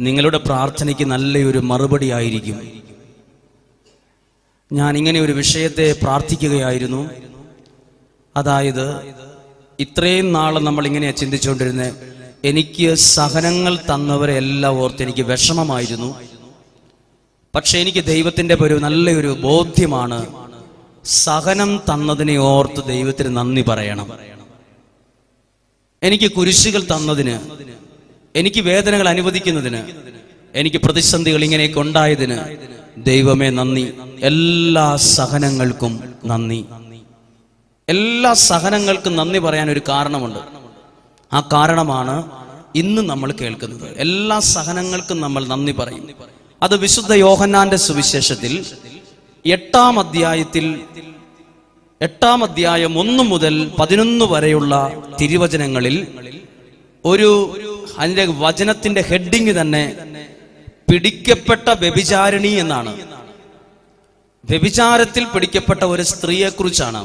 നിങ്ങളുടെ പ്രാർത്ഥനയ്ക്ക് നല്ലൊരു മറുപടി ആയിരിക്കും ഞാൻ ഇങ്ങനെ ഒരു വിഷയത്തെ പ്രാർത്ഥിക്കുകയായിരുന്നു. അതായത് ഇത്രയും നാൾ നമ്മൾ ഇങ്ങനെയാ ചിന്തിച്ചുകൊണ്ടിരുന്നത് എനിക്ക് സഹനങ്ങൾ തന്നവരെ എല്ലാം ഓർത്ത് എനിക്ക് വിഷമമായിരുന്നു. പക്ഷെ എനിക്ക് ദൈവത്തിന്റെ ഒരു നല്ലൊരു ബോധ്യമാണ് സഹനം തന്നതിനെ ഓർത്ത് ദൈവത്തിന് നന്ദി പറയണം. എനിക്ക് കുരിശുകൾ തന്നതിന് എനിക്ക് വേദനകൾ അനുവദിക്കുന്നതിന് എനിക്ക് പ്രതിസന്ധികൾ ഇങ്ങനെയൊക്കെ ഉണ്ടായതിന് ദൈവമേ നന്ദി. എല്ലാ സഹനങ്ങൾക്കും നന്ദി. എല്ലാ സഹനങ്ങൾക്കും നന്ദി പറയാൻ ഒരു കാരണമുണ്ട്. ആ കാരണമാണ് ഇന്ന് നമ്മൾ കേൾക്കുന്നത്. എല്ലാ സഹനങ്ങൾക്കും നമ്മൾ നന്ദി പറയും. അത് വിശുദ്ധ യോഹന്നാന്റെ സുവിശേഷത്തിൽ എട്ടാം അധ്യായത്തിൽ എട്ടാം അധ്യായം ഒന്ന് മുതൽ പതിനൊന്ന് വരെയുള്ള തിരുവചനങ്ങളിൽ ഒരു അതിന്റെ വചനത്തിന്റെ ഹെഡിങ് തന്നെ പിടിക്കപ്പെട്ട വ്യഭിചാരിണി എന്നാണ്. വ്യഭിചാരത്തിൽ പിടിക്കപ്പെട്ട ഒരു സ്ത്രീയെ കുറിച്ചാണ്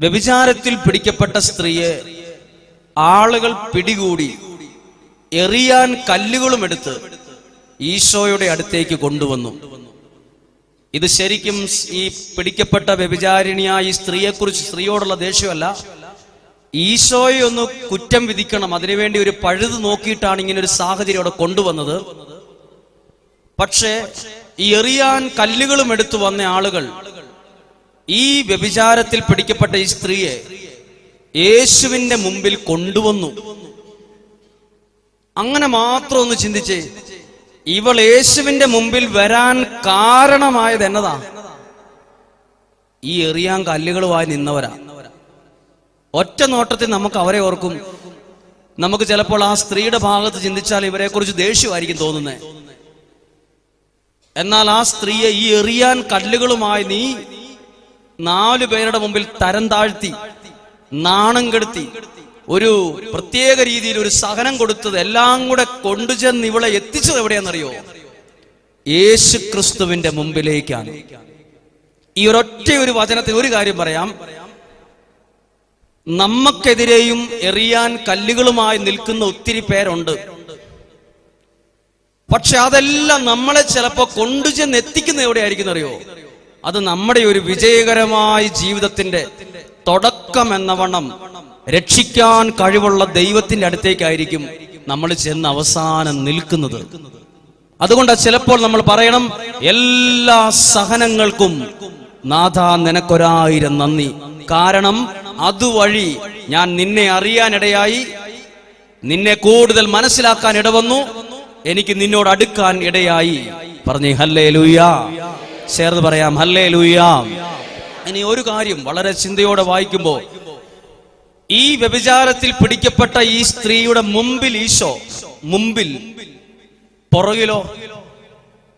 വ്യഭിചാരത്തിൽ പിടിക്കപ്പെട്ട സ്ത്രീയെ ആളുകൾ പിടികൂടി എറിയാൻ കല്ലുകളും എടുത്ത് ഈശോയുടെ അടുത്തേക്ക് കൊണ്ടുവന്നു. ഇത് ശരിക്കും ഈ പിടിക്കപ്പെട്ട വ്യഭിചാരിണിയായ ഈ സ്ത്രീയെക്കുറിച്ച് സ്ത്രീയോടുള്ള ദേഷ്യമല്ല. ഈശോയെ ഒന്ന് കുറ്റം വിധിക്കണം. അതിനുവേണ്ടി ഒരു പഴുത് നോക്കിയിട്ടാണ് ഇങ്ങനെ ഒരു സാഹചര്യം അവിടെ കൊണ്ടുവന്നത്. പക്ഷേ ഈ എറിയാൻ കല്ലുകളും എടുത്തു വന്ന ആളുകൾ ഈ വ്യഭിചാരത്തിൽ പിടിക്കപ്പെട്ട ഈ സ്ത്രീയെ യേശുവിന്റെ മുമ്പിൽ കൊണ്ടുവന്നു. അങ്ങനെ മാത്രം ഒന്ന് ചിന്തിച്ചേ ഇവൾ യേശുവിന്റെ മുമ്പിൽ വരാൻ കാരണമായത് എന്നതാ? ഈ എറിയാൻ കല്ലുകളുമായി നിന്നവരാ. ഒറ്റ നോട്ടത്തിൽ നമുക്ക് അവരെ ഓർക്കും. നമുക്ക് ചിലപ്പോൾ ആ സ്ത്രീയുടെ ഭാഗത്ത് ചിന്തിച്ചാൽ ഇവരെ കുറിച്ച് ദേഷ്യമായിരിക്കും തോന്നുന്നത്. എന്നാൽ ആ സ്ത്രീയെ ഈ എറിയാൻ കല്ലുകളുമായി നീ നാലു പേരുടെ മുമ്പിൽ തരം താഴ്ത്തി നാണം കെടുത്തി ഒരു പ്രത്യേക രീതിയിൽ ഒരു സഹനം കൊടുത്തത് എല്ലാം കൂടെ കൊണ്ടുചെന്ന് ഇവളെ എത്തിച്ചത് എവിടെയാണെന്നറിയോ? യേശു ക്രിസ്തുവിന്റെ മുമ്പിലേക്കാണ്. ഈ ഒരൊറ്റ ഒരു വചനത്തിൽ ഒരു കാര്യം പറയാം. നമുക്കെതിരെയും എറിയാൻ കല്ലുകളുമായി നിൽക്കുന്ന ഒത്തിരി പേരുണ്ട്. പക്ഷെ അതെല്ലാം നമ്മളെ ചിലപ്പോ കൊണ്ടുചെന്ന് എത്തിക്കുന്ന എവിടെയായിരിക്കും അറിയോ അത് നമ്മുടെ ഒരു വിജയകരമായ ജീവിതത്തിന്റെ തുടക്കം എന്ന വണ്ണം രക്ഷിക്കാൻ കഴിവുള്ള ദൈവത്തിന്റെ അടുത്തേക്കായിരിക്കും നമ്മൾ ചെന്ന് അവസാനം നിൽക്കുന്നത്. അതുകൊണ്ട് ചിലപ്പോൾ നമ്മൾ പറയണം എല്ലാ സഹനങ്ങൾക്കും നാഥ നിനക്കൊരായിരം നന്ദി. കാരണം അതുവഴി ഞാൻ നിന്നെ അറിയാനിടയായി നിന്നെ കൂടുതൽ മനസ്സിലാക്കാൻ ഇടവന്നു എനിക്ക് നിന്നോട് അടുക്കാൻ ഇടയായി. പറഞ്ഞു ഹല്ലേ ലൂയാ ചേർന്ന് പറയാം ഹല്ലേ ലൂയാ ഇനി ഒരു കാര്യം വളരെ ചിന്തയോടെ വായിക്കുമ്പോ ഈ വ്യഭിചാരത്തിൽ പിടിക്കപ്പെട്ട ഈ സ്ത്രീയുടെ മുമ്പിൽ ഈശോ മുമ്പിൽ പുറകിലോ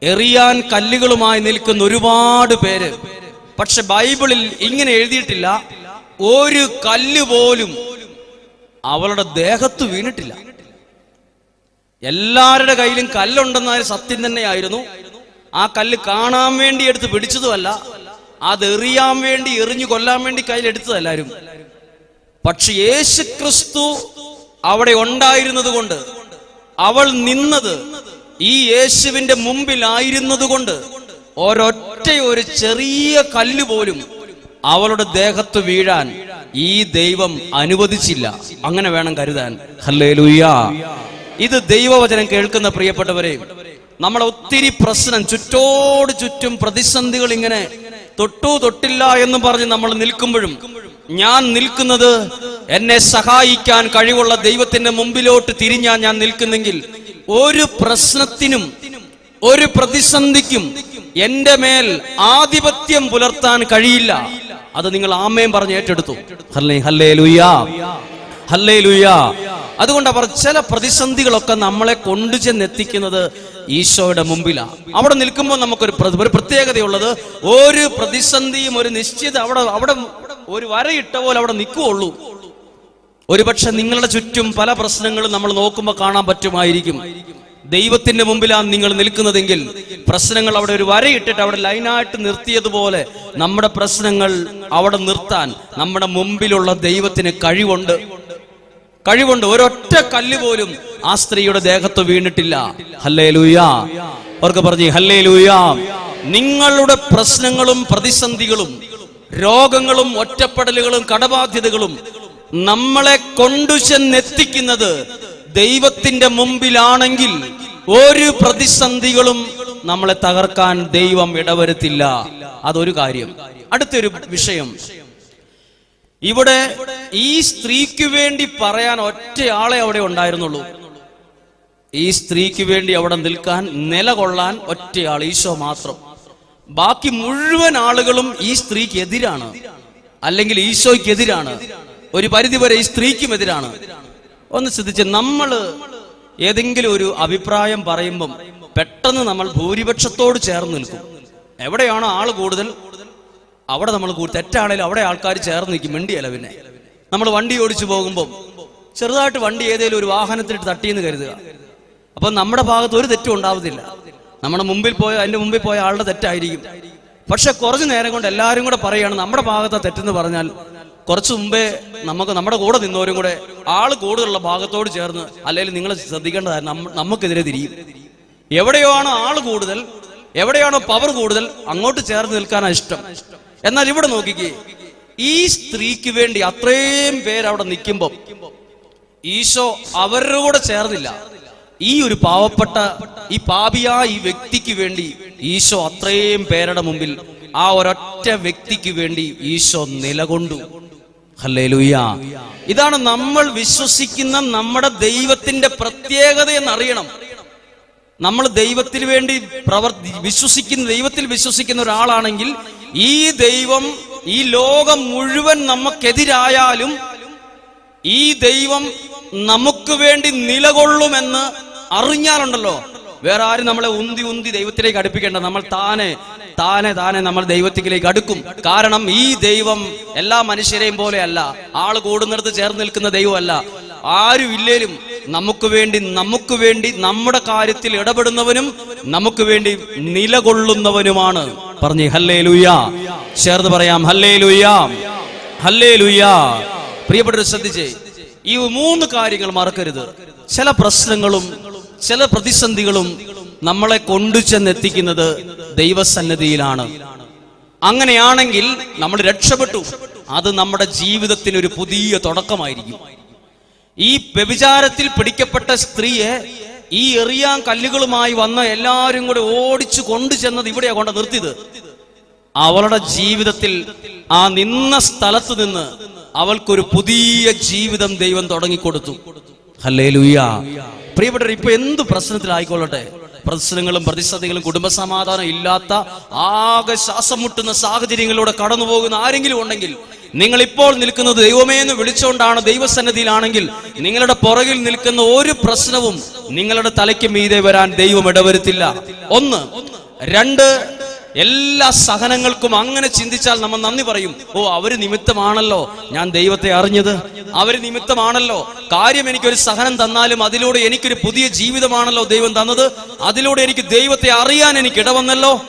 എറിയാൻ കല്ലുകളുമായി നിൽക്കുന്ന ഒരുപാട് പേര്. പക്ഷെ ബൈബിളിൽ ഇങ്ങനെ എഴുതിയിട്ടില്ല. ഒരു കല്ല് പോലും അവളുടെ ദേഹത്ത് വീണിട്ടില്ല. എല്ലാവരുടെ കയ്യിലും കല്ലുണ്ടെന്ന സത്യം തന്നെയായിരുന്നു. ആ കല്ല് കാണാൻ വേണ്ടി എടുത്ത് പിടിച്ചതുമല്ല അതെറിയാൻ വേണ്ടി എറിഞ്ഞു കൊല്ലാൻ വേണ്ടി കയ്യിലെടുത്തതല്ലാരും പക്ഷെ യേശു ക്രിസ്തു അവിടെ ഉണ്ടായിരുന്നത് കൊണ്ട് അവൾ നിന്നത് ഈ യേശുവിന്റെ മുമ്പിലായിരുന്നത് കൊണ്ട് ഒരൊറ്റ ഒരു ചെറിയ കല്ല് പോലും അവളുടെ ദേഹത്ത് വീഴാൻ ഈ ദൈവം അനുവദിച്ചില്ല. അങ്ങനെ വേണം കരുതാൻ. ഹല്ലേലൂയ. ഇത് ദൈവവചനം കേൾക്കുന്ന പ്രിയപ്പെട്ടവരെ നമ്മളെ ഒത്തിരി പ്രശ്നം ചുറ്റോട് ചുറ്റും പ്രതിസന്ധികൾ ഇങ്ങനെ തൊട്ടു തൊട്ടില്ല എന്ന് പറഞ്ഞ് നമ്മൾ നിൽക്കുമ്പോഴും ഞാൻ നിൽക്കുന്നത് എന്നെ സഹായിക്കാൻ കഴിവുള്ള ദൈവത്തിന്റെ മുമ്പിലോട്ട് തിരിഞ്ഞാ ഞാൻ നിൽക്കുന്നെങ്കിൽ ഒരു പ്രശ്നത്തിനും ഒരു പ്രതിസന്ധിക്കും എന്റെ മേൽ ആധിപത്യം പുലർത്താൻ കഴിയില്ല. അത് നിങ്ങൾ ആമയും പറഞ്ഞ് ഏറ്റെടുത്തു. ഹല്ലേ അതുകൊണ്ട് അവർ ചില പ്രതിസന്ധികളൊക്കെ നമ്മളെ കൊണ്ടു ചെന്നെത്തിക്കുന്നത് ഈശോയുടെ മുമ്പിലാണ് അവിടെ നിൽക്കുമ്പോൾ നമുക്കൊരു ഒരു പ്രത്യേകതയുള്ളത് ഒരു പ്രതിസന്ധിയും ഒരു നിശ്ചിത അവിടെ അവിടെ ഒരു വരയിട്ട പോലെ അവിടെ നിൽക്കുകയുള്ളൂ. ഒരുപക്ഷെ നിങ്ങളുടെ ചുറ്റും പല പ്രശ്നങ്ങളും നമ്മൾ നോക്കുമ്പോൾ കാണാൻ പറ്റുമായിരിക്കും. ദൈവത്തിന്റെ മുമ്പിലാണ് നിങ്ങൾ നിൽക്കുന്നതെങ്കിൽ പ്രശ്നങ്ങൾ അവിടെ ഒരു വരയിട്ടിട്ട് അവിടെ ലൈനായിട്ട് നിർത്തിയതുപോലെ നമ്മുടെ പ്രശ്നങ്ങൾ അവിടെ നിർത്താൻ നമ്മുടെ മുമ്പിലുള്ള ദൈവത്തിന് കഴിവുണ്ട്. കഴിവുണ്ട്. ഒരൊറ്റ കല്ല് പോലും ആ സ്ത്രീയുടെ ദേഹത്ത് വീണിട്ടില്ല. ഹല്ലേ ലൂയാ അവർക്ക് പറഞ്ഞു ഹല്ലേ ലൂയാ നിങ്ങളുടെ പ്രശ്നങ്ങളും പ്രതിസന്ധികളും രോഗങ്ങളും ഒറ്റപ്പെടലുകളും കടബാധ്യതകളും നമ്മളെ കൊണ്ടു ചെന്നെത്തിക്കുന്നത് ദൈവത്തിന്റെ മുമ്പിലാണെങ്കിൽ ഒരു പ്രതിസന്ധികളും നമ്മളെ തകർക്കാൻ ദൈവം ഇടവരുത്തില്ല. അതൊരു കാര്യം. അടുത്തൊരു വിഷയം. ഇവിടെ ഈ സ്ത്രീക്ക് വേണ്ടി പറയാൻ ഒറ്റയാളെ അവിടെ ഉണ്ടായിരുന്നുള്ളൂ. ഈ സ്ത്രീക്ക് വേണ്ടി അവിടെ നിൽക്കാൻ നിലകൊള്ളാൻ ഒറ്റയാൾ ഈശോ മാത്രം. ബാക്കി മുഴുവൻ ആളുകളും ഈ സ്ത്രീക്ക് എതിരാണ്. അല്ലെങ്കിൽ ഈശോയ്ക്ക് എതിരാണ്. ഒരു പരിധിവരെ ഈ സ്ത്രീക്കും എതിരാണ്. ഒന്ന് ശ്രദ്ധിച്ച് നമ്മൾ ഏതെങ്കിലും ഒരു അഭിപ്രായം പറയുമ്പം പെട്ടെന്ന് നമ്മൾ ഭൂരിപക്ഷത്തോട് ചേർന്ന് നിൽക്കും. എവിടെയാണോ ആൾ കൂടുതൽ? അവിടെ നമ്മൾ തെറ്റാണേലും അവിടെ ആൾക്കാർ ചേർന്ന് നിൽക്കും മിണ്ടിയല്ല പിന്നെ. നമ്മൾ വണ്ടി ഓടിച്ചു പോകുമ്പോൾ ചെറുതായിട്ട് വണ്ടി ഏതെങ്കിലും ഒരു വാഹനത്തിലിട്ട് തട്ടിയെന്ന് കരുതുക. അപ്പൊ നമ്മുടെ ഭാഗത്ത് ഒരു തെറ്റും ഉണ്ടാവത്തില്ല. നമ്മുടെ മുമ്പിൽ പോയ അതിന്റെ മുമ്പിൽ പോയ ആളുടെ തെറ്റായിരിക്കും. പക്ഷെ കുറച്ചു നേരം കൊണ്ട് എല്ലാവരും കൂടെ പറയുകയാണ് നമ്മുടെ ഭാഗത്തെ തെറ്റെന്ന് പറഞ്ഞാൽ കുറച്ചു മുമ്പേ നമുക്ക് നമ്മുടെ കൂടെ നിന്നവരും കൂടെ ആൾ കൂടുതലുള്ള ഭാഗത്തോട് ചേർന്ന് അല്ലെങ്കിൽ നിങ്ങൾ ശ്രദ്ധിക്കേണ്ടതായിരുന്നു നമുക്കെതിരെ തിരിയും. എവിടെയാണോ ആൾ കൂടുതൽ എവിടെയാണോ പവർ കൂടുതൽ അങ്ങോട്ട് ചേർന്ന് നിൽക്കാനാണ് ഇഷ്ടം. എന്നാൽ ഇവിടെ നോക്കിക്കേ ഈ സ്ത്രീക്ക് വേണ്ടി അത്രയും പേര് അവിടെ നിൽക്കുമ്പോൾ ഈശോ അവരുടെ കൂടെ ചേർന്നില്ല. ഈ ഒരു പാവപ്പെട്ട ഈ പാപിയാ ഈ വ്യക്തിക്ക് വേണ്ടി ഈശോ അത്രയും പേരുടെ മുമ്പിൽ ആ ഒരൊറ്റ വ്യക്തിക്ക് വേണ്ടി ഈശോ നിലകൊണ്ടു. ഇതാണ് നമ്മൾ വിശ്വസിക്കുന്ന നമ്മുടെ ദൈവത്തിന്റെ പ്രത്യേകത എന്നറിയണം. നമ്മൾ ദൈവത്തിന് വേണ്ടി പ്രവർത്തി വിശ്വസിക്കുന്ന ദൈവത്തിൽ വിശ്വസിക്കുന്ന ഒരാളാണെങ്കിൽ ഈ ദൈവം ഈ ലോകം മുഴുവൻ നമുക്കെതിരായാലും ഈ ദൈവം നമുക്ക് വേണ്ടി നിലകൊള്ളുമെന്ന് അറിഞ്ഞാലുണ്ടല്ലോ. വേറെ ആരും നമ്മളെ ഉന്തി ഉന്തി ദൈവത്തിലേക്ക് അടുപ്പിക്കേണ്ട. നമ്മൾ താനെ താനെ താനെ നമ്മൾ ദൈവത്തിലേക്ക് അടുക്കും. കാരണം ഈ ദൈവം എല്ലാ മനുഷ്യരെയും പോലെയല്ല. ആൾ കൂടുന്നിടത്ത് ചേർന്ന് നിൽക്കുന്ന ദൈവമല്ല. ആരും ഇല്ലേലും നമുക്ക് വേണ്ടി നമുക്ക് വേണ്ടി നമ്മുടെ കാര്യത്തിൽ ഇടപെടുന്നവനും നമുക്ക് വേണ്ടി നിലകൊള്ളുന്നവനുമാണ്. പറഞ്ഞു ഹല്ലേ ലുയ്യ ചേർന്ന് പറയാം ഹല്ലേ ലുയ്യ ഹല്ലേ ലുയ്യ പ്രിയപ്പെട്ടവർ ശ്രദ്ധിച്ചേ ഈ മൂന്ന് കാര്യങ്ങൾ മറക്കരുത്. ചില പ്രശ്നങ്ങളും ചില പ്രതിസന്ധികളും നമ്മളെ കൊണ്ടു ചെന്നെത്തിക്കുന്നത് ദൈവസന്നിധിയിലാണ്. അങ്ങനെയാണെങ്കിൽ നമ്മൾ രക്ഷപ്പെട്ടു. അത് നമ്മുടെ ജീവിതത്തിന് ഒരു പുതിയ തുടക്കമായിരിക്കും. ഈ വ്യഭിചാരത്തിൽ പിടിക്കപ്പെട്ട സ്ത്രീയെ ഈ എറിയാൻ കല്ലുകളുമായി വന്ന എല്ലാവരും കൂടെ ഓടിച്ചു കൊണ്ടു ചെന്നത് ഇവിടെയാ കൊണ്ട് നിർത്തിയത്. അവളുടെ ജീവിതത്തിൽ ആ നിന്ന സ്ഥലത്ത് നിന്ന് അവൾക്കൊരു പുതിയ ജീവിതം ദൈവം തുടങ്ങിക്കൊടുത്തു. ഹല്ലേ ലുയ്യ പ്രിയപ്പെട്ടവർ ഇപ്പൊ എന്ത് പ്രശ്നത്തിലായിക്കൊള്ളട്ടെ? പ്രശ്നങ്ങളും പ്രതിസന്ധികളും കുടുംബസമാധാനം ഇല്ലാത്ത ആകെ ശ്വാസം മുട്ടുന്ന സാഹചര്യങ്ങളിലൂടെ കടന്നു പോകുന്ന ആരെങ്കിലും ഉണ്ടെങ്കിൽ നിങ്ങൾ ഇപ്പോൾ നിൽക്കുന്നത് ദൈവമേ എന്ന് വിളിച്ചുകൊണ്ടാണ് ദൈവസന്നിധിയിലാണെങ്കിൽ നിങ്ങളുടെ പുറകിൽ നിൽക്കുന്ന ഒരു പ്രശ്നവും നിങ്ങളുടെ തലയ്ക്ക് മീതെ വരാൻ ദൈവം ഇടവരുത്തില്ല. ഒന്ന് രണ്ട് എല്ലാ സഹനങ്ങൾക്കും അങ്ങനെ ചിന്തിച്ചാൽ നമ്മൾ നന്ദി പറയും. ഓ അവർ നിമിത്തമാണല്ലോ ഞാൻ ദൈവത്തെ അറിഞ്ഞത്. അവർ നിമിത്തമാണല്ലോ. കാര്യം എനിക്കൊരു സഹനം തന്നാലും അതിലൂടെ എനിക്കൊരു പുതിയ ജീവിതമാണല്ലോ ദൈവം തന്നത്. അതിലൂടെ എനിക്ക് ദൈവത്തെ അറിയാൻ എനിക്ക് ഇടവന്നല്ലോ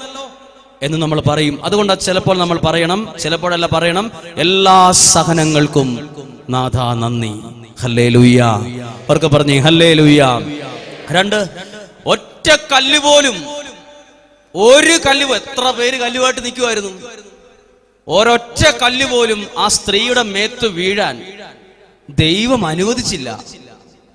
എന്ന് നമ്മൾ പറയും. അതുകൊണ്ട് ചിലപ്പോൾ നമ്മൾ പറയണം ചിലപ്പോഴല്ല പറയണം. എല്ലാ സഹനങ്ങൾക്കും നാഥ നന്ദി. ഹല്ലേ ലുയ്യ പറഞ്ഞു ഹല്ലേ ലുയ്യ രണ്ട് ഒറ്റ കല്ല് പോലും ഒരു കല്ല് എത്ര പേര് കല്ലുവായിട്ട് നിൽക്കുമായിരുന്നു ഒരൊറ്റ കല്ല് പോലും ആ സ്ത്രീയുടെ മേത്ത് വീഴാൻ ദൈവം അനുവദിച്ചില്ല.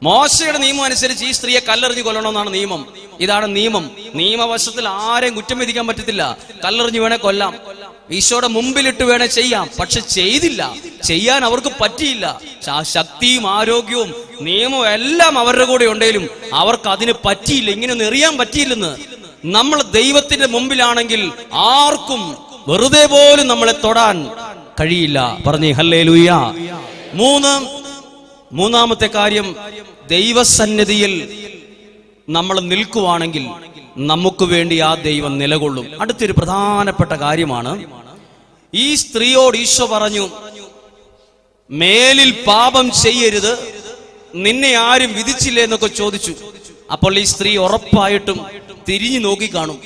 മോശയുടെ നിയമം അനുസരിച്ച് ഈ സ്ത്രീയെ കല്ലെറിഞ്ഞു കൊല്ലണമെന്നാണ് നിയമം. ഇതാണ് നിയമം. നിയമവശത്തിൽ ആരെയും കുറ്റം വിധിക്കാൻ പറ്റത്തില്ല. കല്ലെറിഞ്ഞു വേണേ കൊല്ലാം. ഈശോയുടെ മുമ്പിലിട്ട് വേണേ ചെയ്യാം. പക്ഷെ ചെയ്തില്ല. ചെയ്യാൻ അവർക്ക് പറ്റിയില്ല. ശക്തിയും ആരോഗ്യവും നിയമവും എല്ലാം അവരുടെ കൂടെ ഉണ്ടെങ്കിലും അവർക്ക് അതിന് പറ്റിയില്ല. ഇങ്ങനെയൊന്നും എറിയാൻ പറ്റിയില്ലെന്ന് നമ്മൾ ദൈവത്തിന്റെ മുമ്പിലാണെങ്കിൽ ആർക്കും വെറുതെ പോലും നമ്മളെ തൊടാൻ കഴിയില്ല. പറഞ്ഞേ ഹല്ലേ ലൂയ മൂന്ന് മൂന്നാമത്തെ കാര്യം ദൈവസന്നിധിയിൽ നമ്മൾ നിൽക്കുവാണെങ്കിൽ നമുക്ക് വേണ്ടി ആ ദൈവം നിലകൊള്ളും. അടുത്തൊരു പ്രധാനപ്പെട്ട കാര്യമാണ് ഈ സ്ത്രീയോട് ഈശോ പറഞ്ഞു മേലിൽ പാപം ചെയ്യരുത് നിന്നെ ആരും വിധിച്ചില്ലേ എന്നൊക്കെ ചോദിച്ചു. അപ്പോൾ ഈ സ്ത്രീ ഉറപ്പായിട്ടും തിരിഞ്ഞു നോക്കി കാണും.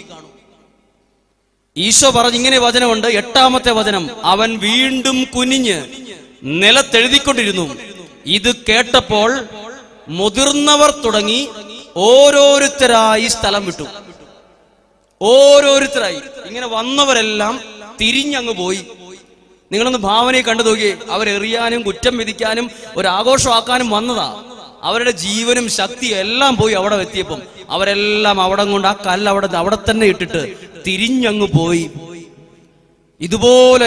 ഈശോ പറഞ്ഞ് ഇങ്ങനെ വചനമുണ്ട്. എട്ടാമത്തെ വചനം അവൻ വീണ്ടും കുനിഞ്ഞ് നിലത്തെഴുതിക്കൊണ്ടിരുന്നു. ഇത് കേട്ടപ്പോൾ മുതിർന്നവർ തുടങ്ങി ഓരോരുത്തരായി സ്ഥലം വിട്ടു. ഓരോരുത്തരായി. ഇങ്ങനെ വന്നവരെല്ലാം തിരിഞ്ഞങ്ങ് പോയി. നിങ്ങളൊന്ന് ഭാവനയെ കണ്ടു നോക്കിയേ. അവരെറിയാനും കുറ്റം വിധിക്കാനും ഒരാഘോഷമാക്കാനും വന്നതാ. അവരുടെ ജീവനും ശക്തിയും എല്ലാം പോയി അവിടെ എത്തിയപ്പം. അവരെല്ലാം അവിടെ കൊണ്ട് ആ കല്ല് അവിടെ അവിടെ തന്നെ ഇട്ടിട്ട് തിരിഞ്ഞങ്ങ് പോയി. ഇതുപോലെ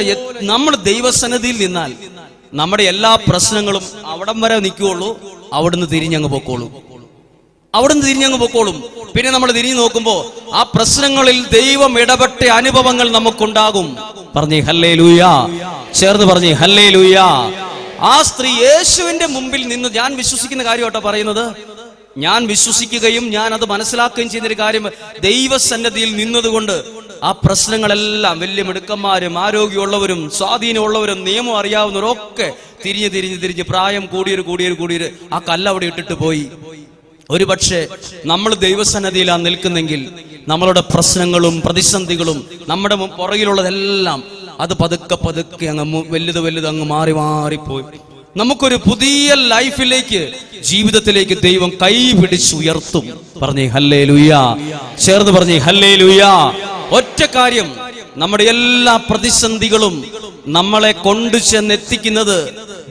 നമ്മൾ ദൈവസന്നിധിയിൽ നിന്നാൽ നമ്മുടെ എല്ലാ പ്രശ്നങ്ങളും അവിടം വരെ നിൽക്കുകയുള്ളൂ. അവിടുന്ന് തിരിഞ്ഞങ്ങ് പൊക്കോളൂ. അവിടുന്ന് തിരിഞ്ഞങ്ങ് പൊക്കോളും. പിന്നെ നമ്മൾ തിരിഞ്ഞു നോക്കുമ്പോൾ ആ പ്രശ്നങ്ങളിൽ ദൈവം ഇടപെട്ട അനുഭവങ്ങൾ നമുക്കുണ്ടാകും. പറഞ്ഞു ഹല്ലേ ലൂയാ ചേർന്ന് പറഞ്ഞു ഹല്ലേ ലൂയാ ആ സ്ത്രീ യേശുവിന്റെ മുമ്പിൽ നിന്ന് ഞാൻ വിശ്വസിക്കുന്ന കാര്യമാട്ടോ പറയുന്നത്. ഞാൻ വിശ്വസിക്കുകയും ഞാൻ അത് മനസ്സിലാക്കുകയും ചെയ്യുന്നൊരു കാര്യം ദൈവസന്നദ്ധിയിൽ നിന്നതുകൊണ്ട് ആ പ്രശ്നങ്ങളെല്ലാം വലിയ മിടുക്കന്മാരും ആരോഗ്യമുള്ളവരും സ്വാധീനമുള്ളവരും നിയമം അറിയാവുന്നവരൊക്കെ തിരിഞ്ഞ് തിരിഞ്ഞ് തിരിഞ്ഞ് പ്രായം കൂടിയൊരു കൂടിയൊരു കൂടിയൊരു ആ കല്ലവിടെ ഇട്ടിട്ട് പോയി. ഒരു പക്ഷേ നമ്മൾ ദൈവസന്നദ്ധിയിലാണ് നിൽക്കുന്നെങ്കിൽ നമ്മളുടെ പ്രശ്നങ്ങളും പ്രതിസന്ധികളും നമ്മുടെ പുറകിലുള്ളതെല്ലാം അത് പതുക്കെ പതുക്കെ അങ്ങ് വലുത് വലുത് അങ്ങ് മാറി മാറിപ്പോയി നമുക്കൊരു പുതിയ ലൈഫിലേക്ക് ജീവിതത്തിലേക്ക് ദൈവം കൈ പിടിച്ചുയർത്തും. പറഞ്ഞേ ഹല്ലേ ലുയ്യ ചേർന്ന് പറഞ്ഞേ ഹല്ലേ ലുയ്യ ഒറ്റ കാര്യം നമ്മുടെ എല്ലാ പ്രതിസന്ധികളും നമ്മളെ കൊണ്ടു ചെന്നെത്തിക്കുന്നത്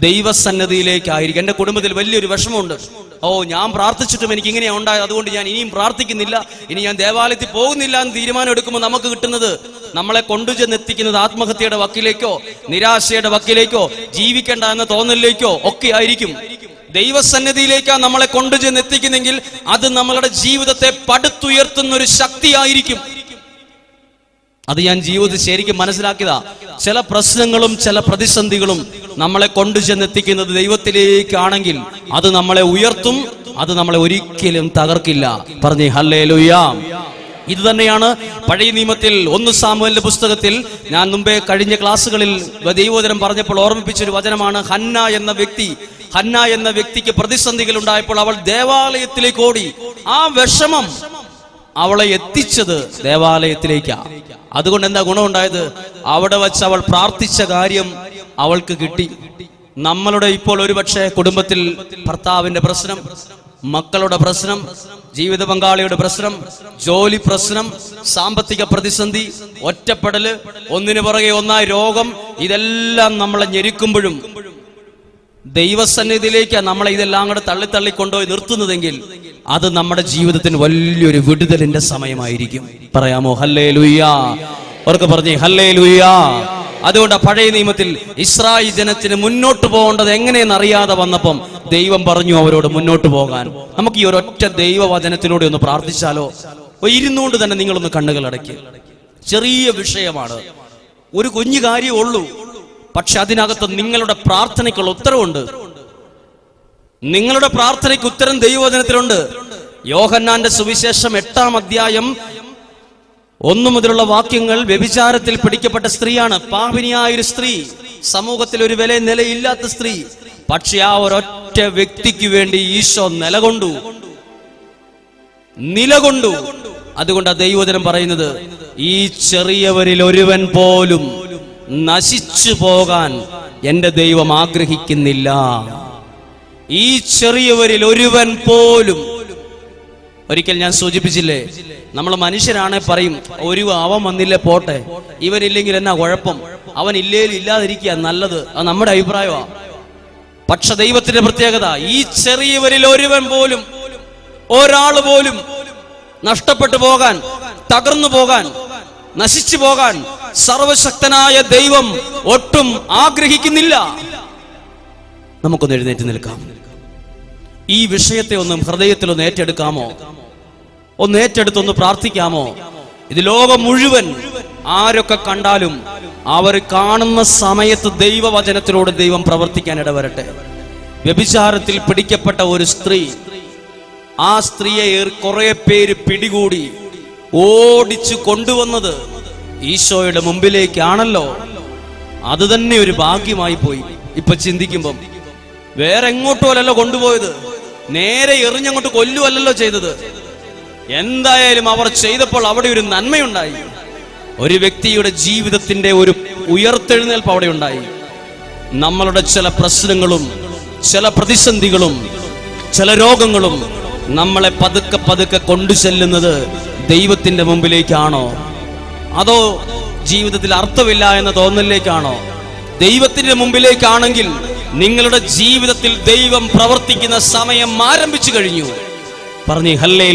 ദൈവസന്നദ്ധിയിലേക്കായിരിക്കും എന്റെ കുടുംബത്തിൽ വലിയൊരു വിഷമമുണ്ട്. ഓ ഞാൻ പ്രാർത്ഥിച്ചിട്ടും എനിക്ക് ഇങ്ങനെയാ ഉണ്ടായത്. അതുകൊണ്ട് ഞാൻ ഇനിയും പ്രാർത്ഥിക്കുന്നില്ല. ഇനി ഞാൻ ദേവാലയത്തിൽ പോകുന്നില്ല എന്ന് തീരുമാനം എടുക്കുമ്പോൾ നമുക്ക് കിട്ടുന്നത് നമ്മളെ കൊണ്ടു കൊണ്ടുചെന്നെത്തിക്കുന്നത് ആത്മഹത്യയുടെ വക്കിലേക്കോ നിരാശയുടെ വക്കിലേക്കോ ജീവിക്കേണ്ട എന്ന തോന്നലിലേക്കോ ഒക്കെ ആയിരിക്കും. ദൈവസന്നിധിയിലേക്കാണ് നമ്മളെ കൊണ്ടു കൊണ്ടുചെന്നെത്തിക്കുന്നെങ്കിൽ അത് നമ്മളുടെ ജീവിതത്തെ പടുത്തുയർത്തുന്ന ഒരു ശക്തിയായിരിക്കും. അത് ഞാൻ ജീവിതത്തിൽ ശരിക്കും മനസ്സിലാക്കിയതാ. ചില പ്രശ്നങ്ങളും ചില പ്രതിസന്ധികളും നമ്മളെ കൊണ്ടു ചെന്നെത്തിക്കുന്നത് ദൈവത്തിലേക്കാണെങ്കിൽ അത് നമ്മളെ ഉയർത്തും അത് നമ്മളെ ഒരിക്കലും തകർക്കില്ല. പറഞ്ഞു ഹല്ലേ ലുയാം ഇത് തന്നെയാണ് പഴയ നിയമത്തിൽ ഒന്ന് സാമുവലിന്റെ പുസ്തകത്തിൽ ഞാൻ മുമ്പേ കഴിഞ്ഞ ക്ലാസ്സുകളിൽ ദൈവോദരം പറഞ്ഞപ്പോൾ ഓർമ്മിപ്പിച്ചൊരു വചനമാണ് ഹന്ന എന്ന വ്യക്തി ഹന്ന എന്ന വ്യക്തിക്ക് പ്രതിസന്ധികൾ ഉണ്ടായപ്പോൾ അവൾ ദേവാലയത്തിലേക്ക് ഓടി. ആ വിഷമം അവളെ എത്തിച്ചത് ദേവാലയത്തിലേക്കാ. അതുകൊണ്ട് എന്താ ഗുണമുണ്ടായത്? അവിടെ വച്ച് അവൾ പ്രാർത്ഥിച്ച കാര്യം അവൾക്ക് കിട്ടി. നമ്മളുടെ ഇപ്പോൾ ഒരുപക്ഷെ കുടുംബത്തിൽ ഭർത്താവിന്റെ പ്രശ്നം മക്കളുടെ പ്രശ്നം ജീവിത പങ്കാളിയുടെ പ്രശ്നം ജോലി പ്രശ്നം സാമ്പത്തിക പ്രതിസന്ധി ഒറ്റപ്പെടൽ ഒന്നിനു പുറകെ ഒന്നായി രോഗം ഇതെല്ലാം നമ്മളെ ഞെരുക്കുമ്പോഴും ദൈവസന്നിധിയിലേക്കാണ് നമ്മളെ ഇതെല്ലാം കൂടെ തള്ളി തള്ളി കൊണ്ടുപോയി നിർത്തുന്നതെങ്കിൽ അത് നമ്മുടെ ജീവിതത്തിന് വലിയൊരു വിടുതലിന്റെ സമയമായിരിക്കും. പറയാമോ? ഹല്ലേ ലുയ്യാ അവർക്ക് പറഞ്ഞേ ഹല്ലേ ലുയ്യാ അതുകൊണ്ട് പഴയ നിയമത്തിൽ ഇസ്രായേൽ ജനത്തിന് മുന്നോട്ട് പോകേണ്ടത് എങ്ങനെയെന്ന് അറിയാതെ വന്നപ്പം ദൈവം പറഞ്ഞു അവരോട് മുന്നോട്ട് പോകാൻ. നമുക്ക് ഈ ഒരൊറ്റ ദൈവവചനത്തിലൂടെ ഒന്ന് പ്രാർത്ഥിച്ചാലോ? ഇരുന്നുകൊണ്ട് തന്നെ നിങ്ങളൊന്ന് കണ്ണുകൾ അടയ്ക്ക്. ചെറിയ വിഷയമാണ്. ഒരു കുഞ്ഞു കാര്യമേ ഉള്ളൂ. പക്ഷെ അതിനകത്ത് നിങ്ങളുടെ പ്രാർത്ഥനയ്ക്കുള്ള ഉത്തരവുണ്ട്. നിങ്ങളുടെ പ്രാർത്ഥനയ്ക്ക് ഉത്തരം ദൈവവചനത്തിലുണ്ട്. യോഹന്നാന്റെ സുവിശേഷം എട്ടാം അധ്യായം ഒന്നു മുതലുള്ള വാക്യങ്ങൾ വ്യഭിചാരത്തിൽ പിടിക്കപ്പെട്ട സ്ത്രീയാണ്. പാപിനിയായ ഒരു സ്ത്രീ സമൂഹത്തിൽ ഒരു വില നിലയില്ലാത്ത സ്ത്രീ. പക്ഷെ ആ ഒരൊറ്റ വ്യക്തിക്ക് വേണ്ടി ഈശോ നിലകൊണ്ടു. നിലകൊണ്ടു. അതുകൊണ്ട് ദൈവജനം പറയുന്നത് ഈ ചെറിയവരിൽ ഒരുവൻ പോലും നശിച്ചു പോകാൻ എന്റെ ദൈവം ആഗ്രഹിക്കുന്നില്ല. ഈ ചെറിയവരിൽ ഒരുവൻ പോലും ഒരിക്കൽ ഞാൻ സൂചിപ്പിച്ചില്ലേ നമ്മൾ മനുഷ്യരാണെ പറയും ഒരു അവൻ വന്നില്ലേ പോട്ടെ ഇവനില്ലെങ്കിൽ എന്നാ കുഴപ്പം? അവൻ ഇല്ലേലും ഇല്ലാതിരിക്കുക നല്ലത്. അത് നമ്മുടെ അഭിപ്രായമാ. പക്ഷെ ദൈവത്തിന്റെ പ്രത്യേകത ഈ ചെറിയവരിൽ ഒരുവൻ പോലും ഒരാൾ പോലും നഷ്ടപ്പെട്ടു പോകാൻ തകർന്നു പോകാൻ നശിച്ചു പോകാൻ സർവശക്തനായ ദൈവം ഒട്ടും ആഗ്രഹിക്കുന്നില്ല. നമുക്കൊന്ന് എഴുന്നേറ്റ് നിൽക്കാം. ഈ വിഷയത്തെ ഒന്നും ഹൃദയത്തിൽ ഒന്ന് ഏറ്റെടുക്കാമോ? ഒന്ന് ഏറ്റെടുത്തൊന്ന് പ്രാർത്ഥിക്കാമോ? ഇത് ലോകം മുഴുവൻ ആരൊക്കെ കണ്ടാലും അവർ കാണുന്ന സമയത്ത് ദൈവവചനത്തിലൂടെ ദൈവം പ്രവർത്തിക്കാൻ ഇടവരട്ടെ. വ്യഭിചാരത്തിൽ പിടിക്കപ്പെട്ട ഒരു സ്ത്രീ ആ സ്ത്രീയെ കുറെ പേര് പിടികൂടി ഓടിച്ചു കൊണ്ടുവന്നത് ഈശോയുടെ മുമ്പിലേക്കാണല്ലോ. അത് തന്നെ ഒരു ഭാഗ്യമായി പോയി. ഇപ്പൊ ചിന്തിക്കുമ്പം വേറെ എങ്ങോട്ടുമല്ലല്ലോ കൊണ്ടുപോയത്? നേരെ എറിഞ്ഞങ്ങോട്ട് കൊല്ലുവല്ലല്ലോ ചെയ്തത്. എന്തായാലും അവർ ചെയ്തപ്പോൾ അവിടെ ഒരു നന്മയുണ്ടായി. ഒരു വ്യക്തിയുടെ ജീവിതത്തിന്റെ ഒരു ഉയർത്തെഴുന്നേൽപ്പ് അവിടെ ഉണ്ടായി. നമ്മളുടെ ചില പ്രശ്നങ്ങളും ചില പ്രതിസന്ധികളും ചില രോഗങ്ങളും നമ്മളെ പതുക്കെ പതുക്കെ കൊണ്ടു ചെല്ലുന്നത് ദൈവത്തിന്റെ മുമ്പിലേക്കാണോ? അതോ ജീവിതത്തിൽ അർത്ഥമില്ല എന്ന തോന്നലിലേക്കാണോ? ദൈവത്തിന്റെ മുമ്പിലേക്കാണെങ്കിൽ നിങ്ങളുടെ ജീവിതത്തിൽ ദൈവം പ്രവർത്തിക്കുന്ന സമയം ആരംഭിച്ചു കഴിഞ്ഞു. പറഞ്ഞു ഹല്ലേ